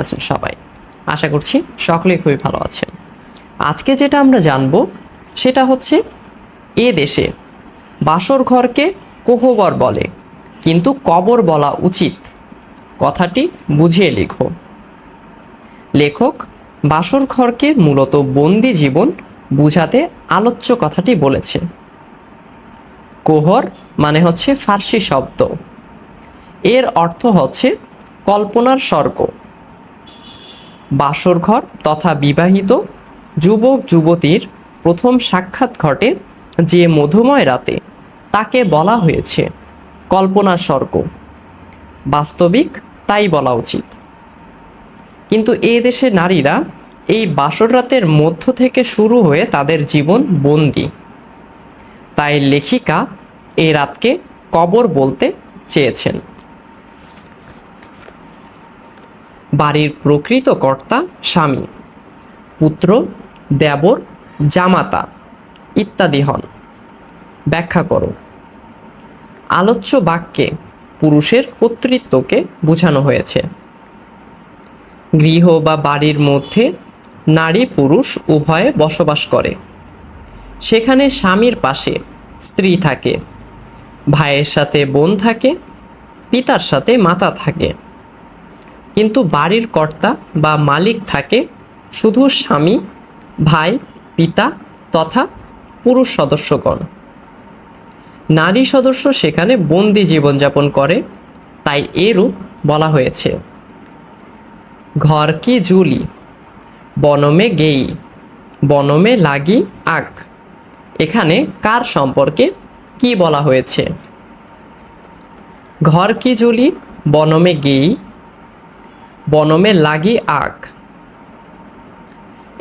আছেন সবাই। আশা করছি সকলেই খুবই ভালো আছেন। আজকে যেটা আমরা জানব, সেটা হচ্ছে এ দেশে বাসর ঘরকে কোহবর বলে, কিন্তু কবর বলা উচিত। কথাটি বুঝিয়ে লেখো। লেখক, বাসর ঘরকে মূলত বন্দি জীবন বুঝাতে আলোচ্য কথাটি বলেছে। কোহর মানে হচ্ছে ফার্সি শব্দ। এর অর্থ হচ্ছে কল্পনার স্বর্গ। বাসরঘর তথা বিবাহিত যুবক যুবতীর প্রথম সাক্ষাৎ ঘটে যে মধুময় রাতে। তাকে বলা হয়েছে, কল্পনার স্বর্গ। বাস্তবিক তাই বলা উচিত। কিন্তু এ দেশে নারীরা এই বাসর রাতের মধ্য থেকে শুরু হয়ে তাদের জীবন বন্দি। তাই লেখিকা এই রাতকে কবর বলতে চেয়েছেন। বাড়ির প্রকৃত কর্তা স্বামী। পুত্র, দেবর, জামাতা ইত্যাদি হন। ব্যাখ্যা করো। আলোচ্য বাক্যে পুরুষের কর্তৃত্বকে বোঝানো হয়েছে। গৃহ বা বাড়ির মধ্যে নারী পুরুষ উভয়ে বসবাস করে। সেখানে স্বামীর পাশে স্ত্রী থাকে, ভাইয়ের সাথে বোন থাকে, পিতার সাথে মাতা থাকে। কিন্তু বাড়ির কর্তা বা মালিক থাকে শুধু স্বামী, ভাই, পিতা তথা পুরুষ সদস্যগণ। নারী সদস্য সেখানে বন্দি জীবনযাপন করে, তাই এরূপ বলা হয়েছে। ঘর কি জুলি, বনমে গেই, বনমে লাগি আগ, এখানে কার সম্পর্কে কি বলা হয়েছে? ঘর কি জুলি, বনমে গেই বনমে লাগি আগ।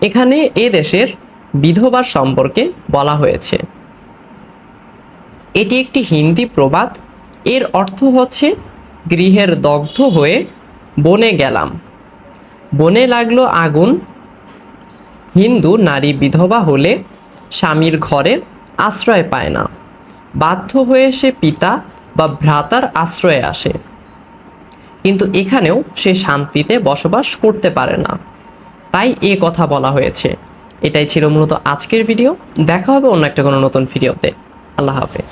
এখানে এ দেশের বিধবার সম্পর্কে বলা হয়েছে। এটি একটি হিন্দি প্রবাদ। এর অর্থ হচ্ছে, গৃহের দগ্ধ হয়ে বনে গেলাম। বনে লাগল আগুন। হিন্দু নারী বিধবা হলে স্বামীর ঘরে আশ্রয় পায় না। বাধ্য হয়ে সে পিতা বা ভ্রাতার আশ্রয়ে আসে। কিন্তু এখানেও সে শান্তিতে বসবাস করতে পারে না। তাই এ কথা বলা হয়েছে। এটাই ছিল মূলত আজকের ভিডিও। দেখা হবে অন্য একটা কোনো নতুন ভিডিওতে। আল্লাহ হাফেজ।